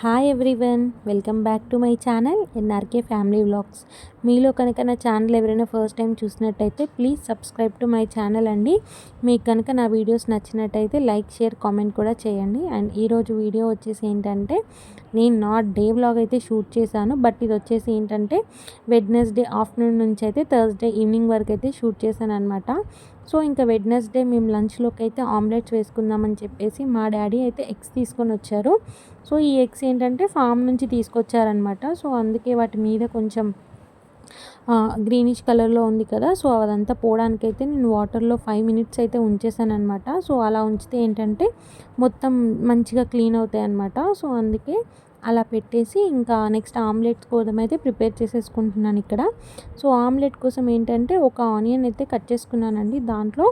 Hi everyone welcome back to my channel NRK family vlogs మీలో కనుక నా channel ఎవరైనా ఫస్ట్ టైం చూసినట్టయితే please subscribe to my channel అండి. మీకు కనుక నా వీడియోస్ నచ్చినట్టయితే లైక్ షేర్ కామెంట్ కూడా చేయండి. అండ్ ఈరోజు వీడియో వచ్చేసి ఏంటంటే నేను నాట్ డే వ్లాగ్ అయితే షూట్ చేశాను బట్ ఇది వచ్చేసి ఏంటంటే వెడ్నెస్డే ఆఫ్టర్నూన్ నుంచి అయితే థర్స్డే ఈవినింగ్ వరకు అయితే షూట్ చేశాను అనమాట సో ఇంకా వెడ్నెస్డే మేము లంచ్లోకి అయితే ఆమ్లెట్స్ వేసుకుందామని చెప్పేసి మా డాడీ అయితే ఎగ్స్ తీసుకొని వచ్చారు. సో ఈ ఎగ్స్ ఏంటంటే ఫామ్ నుంచి తీసుకొచ్చారనమాట సో అందుకే వాటి మీద కొంచెం గ్రీనిష్ కలర్లో ఉంది కదా సో అదంతా పోవడానికైతే నేను వాటర్లో ఫైవ్ మినిట్స్ అయితే ఉంచేసాను అనమాట సో అలా ఉంచితే ఏంటంటే మొత్తం మంచిగా క్లీన్ అవుతాయి అనమాట సో అందుకే అలా పెట్టేసి ఇంకా నెక్స్ట్ ఆమ్లెట్ కోసం అయితే ప్రిపేర్ చేసేసుకుంటున్నాను ఇక్కడ. సో ఆమ్లెట్ కోసం ఏంటంటే ఒక ఆనియన్ అయితే కట్ చేసుకున్నానండి. దాంట్లో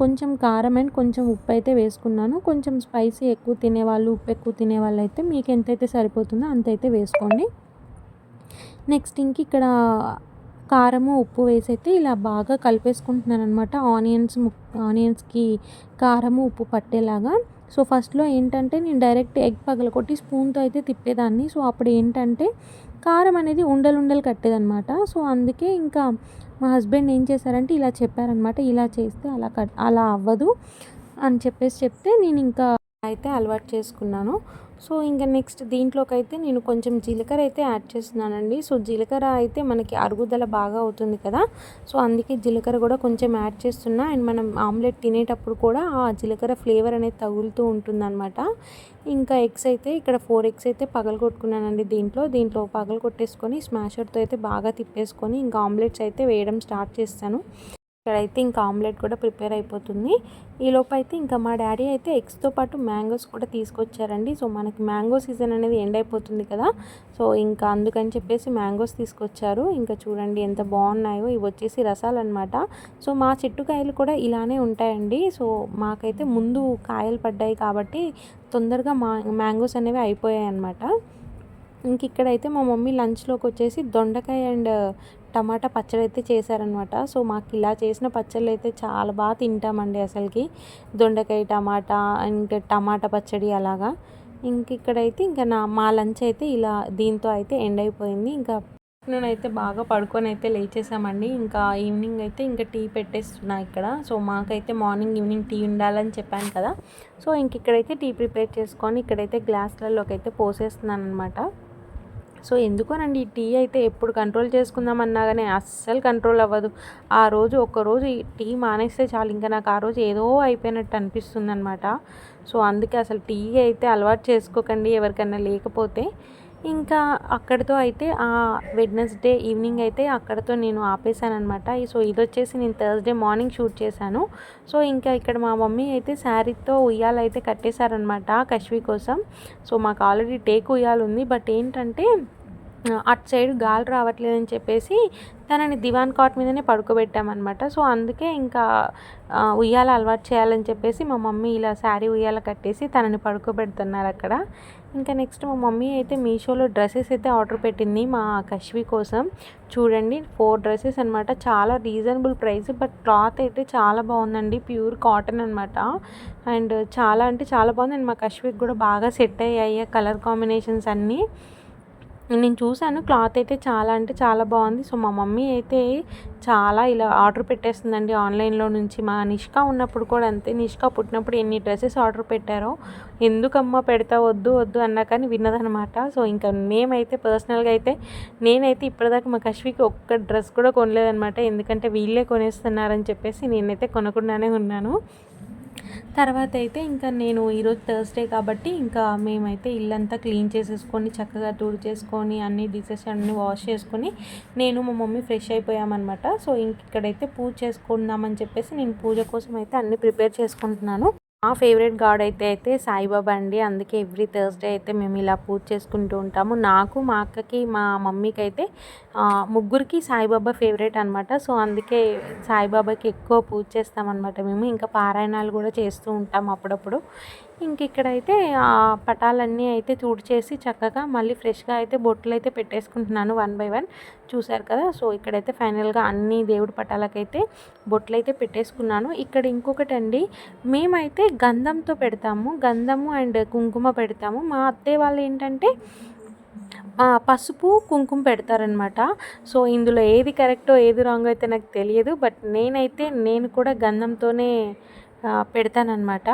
కొంచెం కారం అండ్ కొంచెం ఉప్పు అయితే వేసుకున్నాను. కొంచెం స్పైసీ ఎక్కువ తినేవాళ్ళు ఉప్పు ఎక్కువ తినేవాళ్ళు అయితే మీకు ఎంతైతే సరిపోతుందో అంతైతే వేసుకోండి. నెక్స్ట్ ఇంక ఇక్కడ కారము ఉప్పు వేసి అయితే ఇలా బాగా కలిపేసుకుంటున్నాను అనమాట ఆనియన్స్ ఆనియన్స్కి కారము ఉప్పు పట్టేలాగా. సో ఫస్ట్లో ఏంటంటే నేను డైరెక్ట్ ఎగ్ పగలకొట్టి స్పూన్తో అయితే తిప్పేదాన్ని. సో అప్పుడు ఏంటంటే కారం అనేది ఉండలు ఉండలు కట్టేదనమాట సో అందుకే ఇంకా మా హస్బెండ్ ఏం చేశారంటే ఇలా చెప్పారనమాట ఇలా చేస్తే అలా కట్ అలా అవ్వదు అని చెప్పేసి చెప్తే నేను ఇంకా అయితే అలవాటు చేసుకున్నాను. సో ఇంకా నెక్స్ట్ దీంట్లోకైతే నేను కొంచెం జీలకర్ర అయితే యాడ్ చేస్తున్నానండి. సో జీలకర్ర అయితే మనకి అరుగుదల బాగా అవుతుంది కదా. సో అందుకే జీలకర్ర కూడా కొంచెం యాడ్ చేస్తున్నా. అండ్ మనం ఆమ్లెట్ తినేటప్పుడు కూడా ఆ జీలకర్ర ఫ్లేవర్ అనేది తగులుతూ ఉంటుందన్నమాట. ఇంకా ఎగ్స్ అయితే ఇక్కడ ఫోర్ ఎగ్స్ అయితే పగలు కొట్టుకున్నానండి దీంట్లో. దీంట్లో పగలు కొట్టేసుకొని స్మాషర్తో అయితే బాగా తిప్పేసుకొని ఇంకా ఆమ్లెట్స్ అయితే వేయడం స్టార్ట్ చేస్తాను. ఇక్కడైతే ఇంకా ఆమ్లెట్ కూడా ప్రిపేర్ అయిపోతుంది. ఈలోపు అయితే ఇంకా మా డాడీ అయితే ఎగ్స్తో పాటు మ్యాంగోస్ కూడా తీసుకొచ్చారండి. సో మనకి మ్యాంగో సీజన్ అనేది ఎండ్ అయిపోతుంది కదా. సో ఇంకా అందుకని చెప్పేసి మ్యాంగోస్ తీసుకొచ్చారు. ఇంకా చూడండి ఎంత బాగున్నాయో. ఇవి వచ్చేసి రసాలు అనమాట సో మా చెట్టు కాయలు కూడా ఇలానే ఉంటాయండి. సో మాకైతే ముందు కాయలు పడ్డాయి కాబట్టి తొందరగా మా మ్యాంగోస్ అనేవి అయిపోయాయి అనమాట ఇంక ఇక్కడైతే మా మమ్మీ లంచ్లోకి వచ్చేసి దొండకాయ అండ్ టమాటా పచ్చడి అయితే చేశారనమాట సో మాకు ఇలా చేసిన పచ్చళ్ళు అయితే చాలా బాగా తింటామండి అసలుకి. దొండకాయ టమాటా ఇంకా టమాటా పచ్చడి అలాగా. ఇంక ఇక్కడైతే ఇంకా నా మా లంచ్ అయితే ఇలా దీంతో అయితే ఎండ్ అయిపోయింది. ఇంకా నేను అయితే బాగా పడుకొని అయితే లేచేసామండి. ఇంకా ఈవినింగ్ అయితే ఇంకా టీ పెట్టేస్తున్నా ఇక్కడ. సో మాకైతే మార్నింగ్ ఈవినింగ్ టీ ఉండాలని చెప్పాను కదా. సో ఇంక ఇక్కడైతే టీ ప్రిపేర్ చేసుకొని ఇక్కడైతే గ్లాసులలోకి అయితే పోసేస్తున్నాను అనమాట సో ఎందుకోనండి ఈ టీ అయితే ఎప్పుడు కంట్రోల్ చేసుకుందామన్నా కానీ అస్సలు కంట్రోల్ అవ్వదు. ఆ రోజు ఒక్కరోజు ఈ టీ మానేస్తే చాలు ఇంకా నాకు ఆ రోజు ఏదో అయిపోయినట్టు అనిపిస్తుంది అనమాట సో అందుకే అసలు టీ అయితే అలవాటు చేసుకోకండి ఎవరికైనా లేకపోతే. ఇంకా అక్కడితో అయితే ఆ వెడ్నెస్డే ఈవినింగ్ అయితే అక్కడితో నేను ఆపేసాను అనమాట సో ఇది వచ్చేసి నేను థర్స్డే మార్నింగ్ షూట్ చేశాను. సో ఇంకా ఇక్కడ మా మమ్మీ అయితే శారీతో ఉయ్యాలు అయితే కట్టేశారనమాట కశ్వి కోసం. సో మాకు ఆల్రెడీ టేక్ ఉయ్యాలు ఉంది. బట్ ఏంటంటే అటు సైడ్ గాలి రావట్లేదని చెప్పేసి తనని దివాన్ కాట్ మీదనే పడుకోబెట్టామన్నమాట. సో అందుకే ఇంకా ఉయ్యాల అలవాటు చేయాలని చెప్పేసి మా మమ్మీ ఇలా శారీ ఉయ్యాల కట్టేసి తనని పడుకోబెడుతున్నారు అక్కడ. ఇంకా నెక్స్ట్ మా మమ్మీ అయితే మీషోలో డ్రెస్సెస్ అయితే ఆర్డర్ పెట్టింది మా కశ్వి కోసం. చూడండి ఫోర్ డ్రెస్సెస్ అనమాట చాలా రీజనబుల్ ప్రైస్ బట్ క్లాత్ అయితే చాలా బాగుందండి. ప్యూర్ కాటన్ అనమాట అండ్ చాలా అంటే చాలా బాగుంది. అండ్ మా కశ్వికి కూడా బాగా సెట్ అయ్యాయి కలర్ కాంబినేషన్స్ అన్నీ. నేను చూశాను. క్లాత్ అయితే చాలా అంటే చాలా బాగుంది. సో మా మమ్మీ అయితే చాలా ఇలా ఆర్డర్ పెట్టేస్తుందండి. ఆన్లైన్లో నుంచి మా నిష్కా ఉన్నప్పుడు కూడా అంతే. నిష్కా పుట్టినప్పుడు ఎన్ని డ్రెస్సెస్ ఆర్డర్ పెట్టారో ఎందుకమ్మా పెడతా వద్దు వద్దు అన్నా కానీ విన్నదనమాట సో ఇంకా మేమైతే పర్సనల్గా అయితే నేనైతే ఇప్పటిదాకా మా కశ్వికి ఒక్క డ్రెస్ కూడా కొనలేదనమాట ఎందుకంటే వీళ్ళే కొనేస్తున్నారని చెప్పేసి నేనైతే కొనకుండానే ఉన్నాను. తర్వాత అయితే ఇంకా నేను ఈరోజు థర్స్డే కాబట్టి ఇంకా మేమైతే ఇల్లంతా క్లీన్ చేసేసుకొని చక్కగా తుడి చేసుకొని అన్ని డిషెస్ అన్నీ వాష్ చేసుకొని నేను మా మమ్మీ ఫ్రెష్ అయిపోయామన్నమాట. సో ఇంక ఇక్కడైతే పూజ చేసుకుందామని చెప్పేసి నేను పూజ కోసం అయితే అన్నీ ప్రిపేర్ చేసుకుంటున్నాను. మా ఫేవరెట్ గాడ్ అయితే అయితే సాయిబాబా అండి. అందుకే ఎవ్రీ థర్స్డే అయితే మేము ఇలా పూజ చేసుకుంటూ ఉంటాము. నాకు మా అక్కకి మా మమ్మీకి అయితే ముగ్గురికి సాయిబాబా ఫేవరెట్ అనమాట సో అందుకే సాయిబాబాకి ఎక్కువ పూజ చేస్తామన్నమాట మేము. ఇంకా పారాయణాలు కూడా చేస్తూ ఉంటాం అప్పుడప్పుడు. ఇంక ఇక్కడైతే ఆ పటాలన్నీ అయితే తుడిచేసి చక్కగా మళ్ళీ ఫ్రెష్గా అయితే బొట్లు అయితే పెట్టేసుకుంటున్నాను వన్ బై వన్. చూశారు కదా? సో ఇక్కడైతే ఫైనల్గా అన్ని దేవుడి పటాలకైతే బొట్లు అయితే పెట్టేసుకున్నాను. ఇక్కడ ఇంకొకటి అండి మేమైతే గంధంతో పెడతాము. గంధము అండ్ కుంకుమ పెడతాము. మా అత్తయ్య వాళ్ళు ఏంటంటే పసుపు కుంకుమ పెడతారనమాట సో ఇందులో ఏది కరెక్టో ఏది రాంగో అయితే నాకు తెలియదు. బట్ నేనైతే నేను కూడా గంధంతోనే పెడతానమాట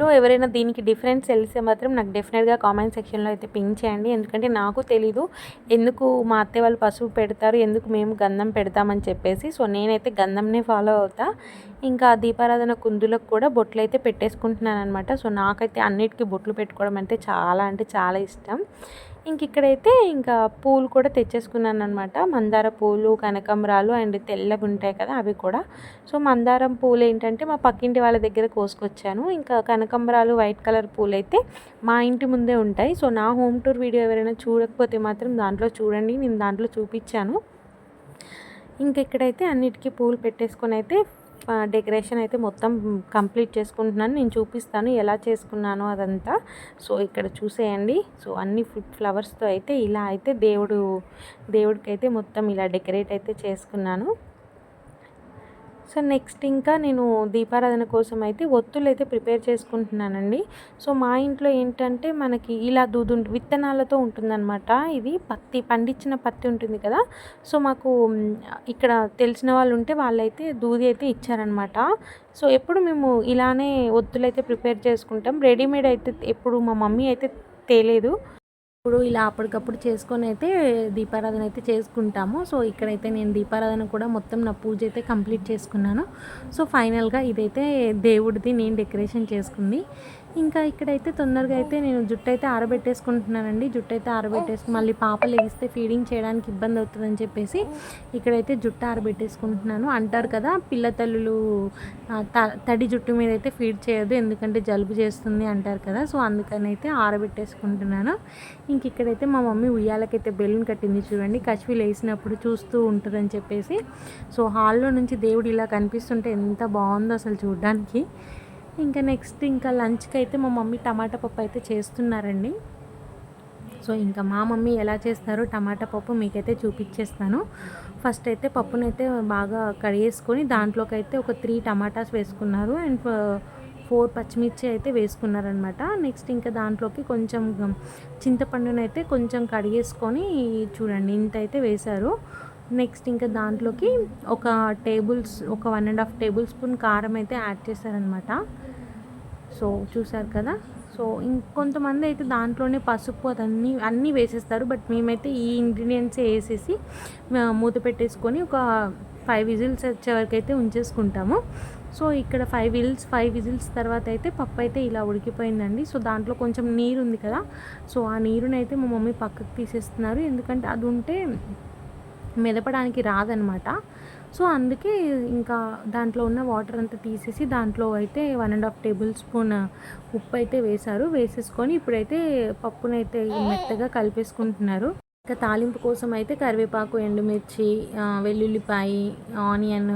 లో ఎవరైనా దీనికి డిఫరెన్స్ తెలిస్తే మాత్రం నాకు డెఫినెట్గా కామెంట్ సెక్షన్లో అయితే పింక్ చేయండి. ఎందుకంటే నాకు తెలీదు ఎందుకు మా అత్తయ్య వాళ్ళు పసుపు పెడతారు ఎందుకు మేము గంధం పెడతామని చెప్పేసి. సో నేనైతే గంధంనే ఫాలో అవుతా. ఇంకా దీపారాధన కుందులకు కూడా బొట్లు అయితే పెట్టేసుకుంటున్నాను అనమాట సో నాకైతే అన్నిటికీ బొట్లు పెట్టుకోవడం అంటే చాలా అంటే చాలా ఇష్టం. ఇంక ఇక్కడైతే ఇంకా పూలు కూడా తెచ్చేసుకున్నాను అనమాట మందార పూలు కనకంబరాలు అండ్ తెల్లవి ఉంటాయి కదా అవి కూడా. సో మందారం పూలు ఏంటంటే మా పక్కింటి వాళ్ళ దగ్గర కోసుకొచ్చాను. ఇంకా కనకంబరాలు వైట్ కలర్ పూలు అయితే మా ఇంటి ముందే ఉంటాయి. సో నా హోమ్ టూర్ వీడియో ఎవరైనా చూడకపోతే మాత్రం దాంట్లో చూడండి. నేను దాంట్లో చూపించాను. ఇంక ఇక్కడైతే అన్నిటికీ పూలు పెట్టేసుకొని అయితే డెకరేషన్ అయితే మొత్తం కంప్లీట్ చేసుకుంటున్నాను. నేను చూపిస్తాను ఎలా చేసుకున్నాను అదంతా. సో ఇక్కడ చూసేయండి. సో అన్ని ఫ్లవర్స్తో అయితే ఇలా అయితే దేవుడు దేవుడికి అయితే మొత్తం ఇలా డెకరేట్ అయితే చేసుకున్నాను. సో నెక్స్ట్ ఇంకా నేను దీపారాధన కోసం అయితే ఒత్తులు అయితే ప్రిపేర్ చేసుకుంటున్నానండి. సో మా ఇంట్లో ఏంటంటే మనకి ఇలా దూదు విత్తనాలతో ఉంటుందన్నమాట. ఇది పత్తి పండించిన పత్తి ఉంటుంది కదా. సో మాకు ఇక్కడ తెలిసిన వాళ్ళు ఉంటే వాళ్ళైతే దూది అయితే ఇచ్చారనమాట సో ఎప్పుడు మేము ఇలానే ఒత్తులు అయితే ప్రిపేర్ చేసుకుంటాం. రెడీమేడ్ అయితే ఎప్పుడు మా మమ్మీ అయితే తేలేదు. ఇప్పుడు ఇలా అప్పటికప్పుడు చేసుకొని అయితే దీపారాధన అయితే చేసుకుంటాము. సో ఇక్కడైతే నేను దీపారాధన కూడా మొత్తం నా పూజ అయితే కంప్లీట్ చేసుకున్నాను. సో ఫైనల్గా ఇదైతే దేవుడిది నేను డెకరేషన్ చేసుకుంది. ఇంకా ఇక్కడైతే తొందరగా అయితే నేను జుట్టు అయితే ఆరబెట్టేసుకుంటున్నానండి. జుట్టు అయితే ఆరబెట్టేసుకుని మళ్ళీ పాప లెగిస్తే ఫీడింగ్ చేయడానికి ఇబ్బంది అవుతుందని చెప్పేసి ఇక్కడైతే జుట్టు ఆరబెట్టేసుకుంటున్నాను. అంటారు కదా పిల్ల తల్లులు తడి జుట్టు మీద అయితే ఫీడ్ చేయదు ఎందుకంటే జలుబు చేస్తుంది అంటారు కదా సో అందుకని అయితే ఆరబెట్టేసుకుంటున్నాను. ఇంక ఇక్కడైతే మా మమ్మీ ఉయ్యాలకైతే బెలూన్ కట్టింది చూడండి కశ్వీలు వేసినప్పుడు చూస్తూ ఉంటుందని చెప్పేసి. సో హాల్లో నుంచి దేవుడు ఇలా కనిపిస్తుంటే ఎంత బాగుందో అసలు చూడడానికి. ఇంకా నెక్స్ట్ ఇంకా లంచ్కి అయితే మా మమ్మీ టమాటా పప్పు అయితే చేస్తున్నారండి. సో ఇంకా మా మమ్మీ ఎలా చేస్తారో టమాటా పప్పు మీకైతే చూపించేస్తాను ఫస్ట్ అయితే పప్పునైతే బాగా కడిగేసుకొని దాంట్లోకి అయితే ఒక త్రీ టమాటాస్ వేసుకున్నారు. అండ్ ఫోర్ పచ్చిమిర్చి అయితే వేసుకున్నారనమాట నెక్స్ట్ ఇంకా దాంట్లోకి కొంచెం చింతపండునైతే కొంచెం కడిగేసుకొని చూడండి ఇంత అయితే వేశారు. నెక్స్ట్ ఇంకా దాంట్లోకి ఒక టేబుల్స్ ఒక one and half table spoon కారం అయితే యాడ్ చేశారనమాట సో చూసారు కదా? సో ఇంకొంతమంది అయితే దాంట్లోనే పసుపు అదన్నీ అన్నీ వేసేస్తారు. బట్ మేమైతే ఈ ఇంగ్రీడియంట్స్ వేసేసి మూత పెట్టేసుకొని ఒక ఫైవ్ విజిల్స్ వచ్చే వరకు అయితే ఉంచేసుకుంటాము. సో ఇక్కడ ఫైవ్ విజిల్స్ ఫైవ్ విజిల్స్ తర్వాత అయితే పప్పు అయితే ఇలా ఉడికిపోయిందండి. సో దాంట్లో కొంచెం నీరు ఉంది కదా? సో ఆ నీరునైతే మా మమ్మీ పక్కకు తీసేస్తున్నారు. ఎందుకంటే అది ఉంటే మెదపడానికి రాదనమాట. సో అందుకే ఇంకా దాంట్లో ఉన్న వాటర్ అంతా తీసేసి దాంట్లో అయితే one and half table spoon ఉప్పు అయితే వేశారు. వేసేసుకొని ఇప్పుడైతే పప్పునైతే మెత్తగా కలిపేసుకుంటున్నారు. ఇంకా తాలింపు కోసం అయితే కరివేపాకు ఎండుమిర్చి వెల్లుల్లిపాయ ఆనియన్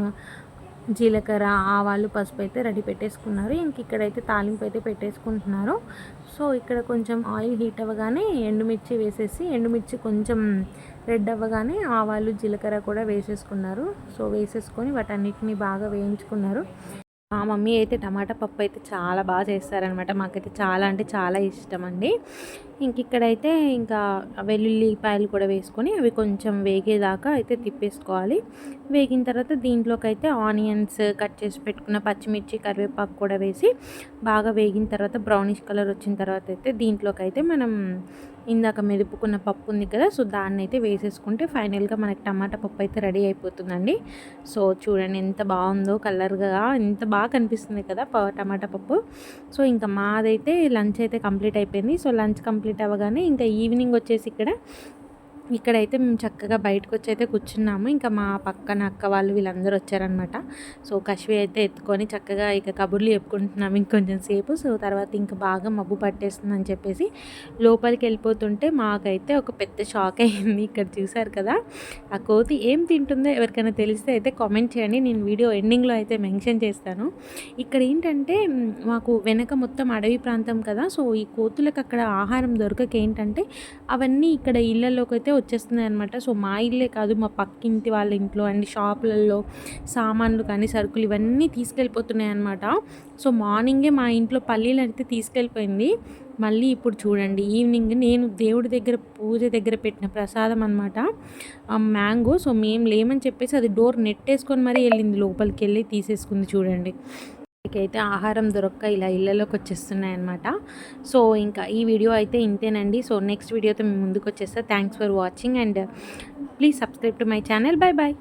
జీలకర్ర ఆవాలు పసుపు అయితే రెడీ పెట్టేసుకున్నారు. ఇంక ఇక్కడైతే తాలింపు అయితే పెట్టేసుకుంటున్నారు. సో ఇక్కడ కొంచెం ఆయిల్ హీట్ అవ్వగానే ఎండుమిర్చి వేసేసి ఎండుమిర్చి కొంచెం రెడ్ అవ్వగానే ఆవాలు జీలకర్ర కూడా వేసేసుకున్నారు. సో వేసేసుకొని వాటన్నిటిని బాగా వేయించుకున్నారు. మా మమ్మీ అయితే టమాటా పప్పు అయితే చాలా బాగా చేస్తారనమాట మాకైతే చాలా అంటే చాలా ఇష్టం అండి. ఇంక ఇక్కడైతే ఇంకా వెల్లుల్లిపాయలు కూడా వేసుకొని అవి కొంచెం వేగేదాకా అయితే తిప్పేసుకోవాలి. వేగిన తర్వాత దీంట్లోకి అయితే ఆనియన్స్ కట్ చేసి పెట్టుకున్న పచ్చిమిర్చి కరివేపాకు కూడా వేసి బాగా వేగిన తర్వాత బ్రౌనిష్ కలర్ వచ్చిన తర్వాత అయితే దీంట్లోకి అయితే మనం ఇందాక మెదుపుకున్న పప్పు ఉంది కదా సో దాన్ని అయితే వేసేసుకుంటే ఫైనల్గా మనకి టమాటా పప్పు అయితే రెడీ అయిపోతుందండి. సో చూడండి ఎంత బాగుందో కలర్గా ఎంత బాగా కనిపిస్తుంది కదా టమాటా పప్పు. సో ఇంకా మాదైతే లంచ్ అయితే కంప్లీట్ అయిపోయింది. సో లంచ్ కంప్లీట్ అవ్వగానే ఇంకా ఈవినింగ్ వచ్చేసి ఇక్కడ ఇక్కడైతే మేము చక్కగా బయటకు వచ్చి అయితే కూర్చున్నాము. ఇంకా మా పక్కన అక్క వాళ్ళు వీళ్ళందరూ వచ్చారనమాట సో కశ్వి అయితే ఎత్తుకొని చక్కగా ఇక కబుర్లు చెప్పుకుంటున్నాము ఇంకొంచెం సేపు. సో తర్వాత ఇంకా బాగా మబ్బు పట్టేస్తుందని చెప్పేసి లోపలికి వెళ్ళిపోతుంటే మాకైతే ఒక పెద్ద షాక్ అయింది ఇక్కడ చూసారు కదా? ఆ కోతి ఏం తింటుందో ఎవరికైనా తెలిస్తే అయితే కామెంట్ చేయండి. నేను వీడియో ఎండింగ్లో అయితే మెన్షన్ చేస్తాను. ఇక్కడ ఏంటంటే మాకు వెనక మొత్తం అడవి ప్రాంతం కదా? సో ఈ కోతులకు అక్కడ ఆహారం దొరకక ఏంటంటే అవన్నీ ఇక్కడ ఇళ్ళలోకి అయితే వచ్చేస్తున్నాయి అనమాట సో మా ఇల్లే కాదు మా పక్కింటి వాళ్ళ ఇంట్లో అండ్ షాపులలో సామాన్లు కానీ సరుకులు ఇవన్నీ తీసుకెళ్ళిపోతున్నాయి అనమాట సో మార్నింగే మా ఇంట్లో పల్లీలు అయితే తీసుకెళ్ళిపోయింది. మళ్ళీ ఇప్పుడు చూడండి ఈవినింగ్ నేను దేవుడి దగ్గర పూజ దగ్గర పెట్టిన ప్రసాదం అనమాట మ్యాంగో. సో మేము లేమని చెప్పేసి అది డోర్ నెట్టేసుకొని మరీ వెళ్ళింది. లోపలికి వెళ్ళి తీసేసుకుంది చూడండి. అయితే ఆహారం దొరక్క ఇలా ఇళ్ళలోకి వచ్చేస్తున్నాయి అనమాట సో ఇంకా ఈ వీడియో అయితే ఇంతేనండి. సో నెక్స్ట్ వీడియోతో మేము ముందుకు వచ్చేస్తా. Thanks for watching and please subscribe to my channel bye bye